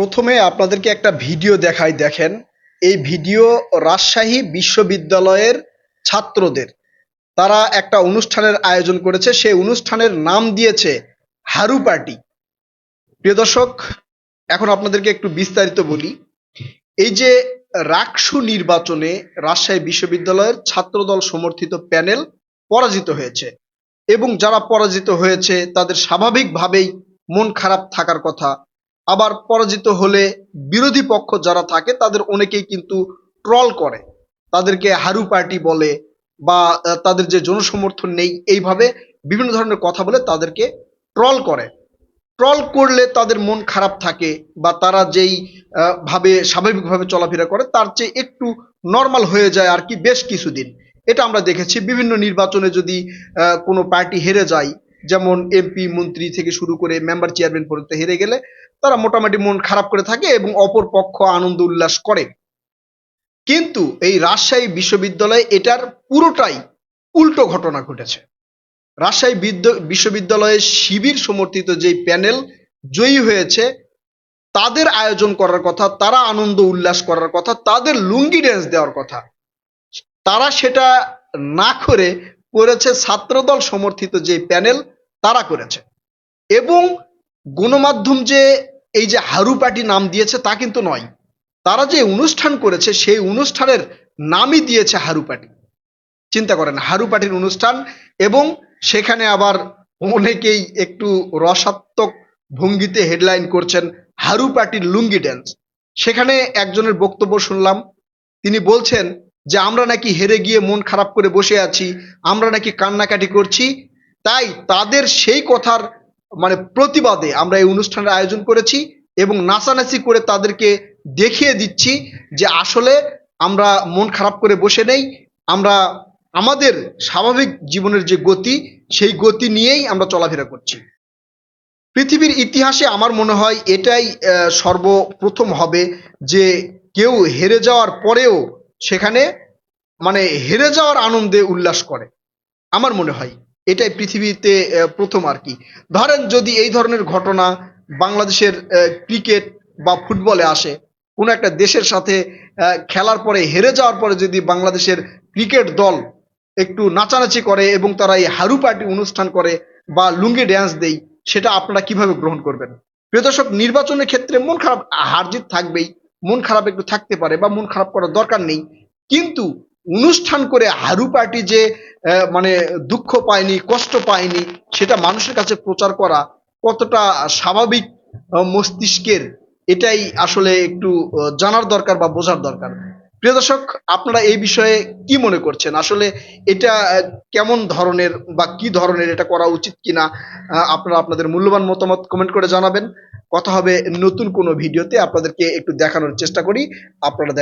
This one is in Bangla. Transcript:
প্রথমে আপনাদেরকে একটা ভিডিও দেখাই, দেখেন। এই ভিডিও রাজশাহী বিশ্ববিদ্যালয়ের ছাত্রদের। তারা একটা অনুষ্ঠানের আয়োজন করেছে, সেই অনুষ্ঠানের নাম দিয়েছে হারু পার্টি। প্রিয় দর্শক, এখন আপনাদেরকে একটু বিস্তারিত বলি। এই যে রাকসু নির্বাচনে রাজশাহী বিশ্ববিদ্যালয়ের ছাত্রদল সমর্থিত প্যানেল পরাজিত হয়েছে এবং যারা পরাজিত হয়েছে, তাদের স্বাভাবিকভাবেই মন খারাপ থাকার কথা আবার পরাজিত হলে বিরোধী পক্ষ যারা থাকে, তাদের অনেকেই কিন্তু ট্রল করে। তাদেরকে হারু পার্টি বলে বা তাদের যে জনসমর্থন নেই, এইভাবে বিভিন্ন ধরনের কথা বলে তাদেরকে ট্রল করে। ট্রল করলে তাদের মন খারাপ থাকে বা তারা যেই ভাবে, স্বাভাবিকভাবে চলাফেরা করে, তার চেয়ে একটু নর্মাল হয়ে যায় আর কি বেশ কিছুদিন। এটা আমরা দেখেছি। বিভিন্ন নির্বাচনে যদি কোনো পার্টি হেরে যায় যেমন এমপি মন্ত্রী থেকে শুরু করে মেম্বার চেয়ারম্যান পর্যন্ত হেরে গেলে তারা মোটামুটি মন খারাপ করে থাকে এবং অপর পক্ষ আনন্দ উল্লাস করে। কিন্তু এই রাজশাহী বিশ্ববিদ্যালয়ে এটার পুরোটাই উল্টো ঘটনা ঘটেছে। রাজশাহী বিদ্য- বিশ্ববিদ্যালয়ে শিবির সমর্থিত যেই প্যানেল জয়ী হয়েছে, তাদের আয়োজন করার কথা, তারা আনন্দ উল্লাস করার কথা, তাদের লুঙ্গি ড্যান্স দেওয়ার কথা, তারা সেটা না করে করেছে ছাত্রদল সমর্থিত যে প্যানেল, তারা করেছে। এবং গণমাধ্যম যে এই যে হারু পার্টি নাম দিয়েছে, তা কিন্তু নয়। তারা যে অনুষ্ঠান করেছে, সেই অনুষ্ঠানের নামই দিয়েছে হারু পার্টি। চিন্তা করেন, হারু পার্টির অনুষ্ঠান এবং সেখানে আবার অনেকেই একটু রসাত্মক ভঙ্গিতে হেডলাইন করছেন, হারু পার্টির লুঙ্গি ড্যান্স। সেখানে একজনের বক্তব্য শুনলাম, তিনি বলছেন যে আমরা নাকি হেরে গিয়ে মন খারাপ করে বসে আছি, আমরা নাকি কান্নাকাটি করছি, তাই তাদের সেই কথার মানে প্রতিবাদে আমরা এই অনুষ্ঠানের আয়োজন করেছি এবং নাচানাচি করে তাদেরকে দেখিয়ে দিচ্ছি যে আসলে আমরা মন খারাপ করে বসে নেই, আমরা আমাদের স্বাভাবিক জীবনের যে গতি, সেই গতি নিয়েই আমরা চলাফেরা করছি। পৃথিবীর ইতিহাসে আমার মনে হয় এটাই সর্বপ্রথম হবে যে কেউ হেরে যাওয়ার পরেও সেখানে মানে হেরে যাওয়ার আনন্দে উল্লাস করে। আমার মনে হয় এটাই পৃথিবীতে প্রথম আর কি। ধরেন যদি এই ধরনের ঘটনা বাংলাদেশের ক্রিকেট বা ফুটবলে আসে, কোনো একটা দেশের সাথে খেলার পরে, হেরে যাওয়ার পরে যদি বাংলাদেশের ক্রিকেট দল একটু নাচানাচি করে এবং তারা এই হারু পার্টি অনুষ্ঠান করে বা লুঙ্গি ড্যান্স দেই, সেটা আপনারা কীভাবে গ্রহণ করবেন? প্রিয় দর্শক, নির্বাচনের ক্ষেত্রে মন খারাপ হারজিত থাকবেই। মন খারাপ একটু থাকতে পারে বা মন খারাপ করার দরকার নেই। কিন্তু অনুষ্ঠান করে হারু পার্টি যে মানে দুঃখ পায়নি, কষ্ট পায়নি, সেটা মানুষের কাছে প্রচার করা কতটা স্বাভাবিক মস্তিষ্কের, এটাই আসলে একটু জানার দরকার বা বোঝার দরকার। প্রিয় দর্শক, আপনারা এই বিষয়ে কি মনে করছেন? আসলে এটা কেমন ধরনের বা কি ধরনের এটা করা উচিত কিনা আপনারা আপনাদের মূল্যবান মতামত কমেন্ট করে জানাবেন। কথা হবে নতুন কোনো ভিডিওতে, আপনাদেরকে একটু দেখানোর চেষ্টা করি। আপনারা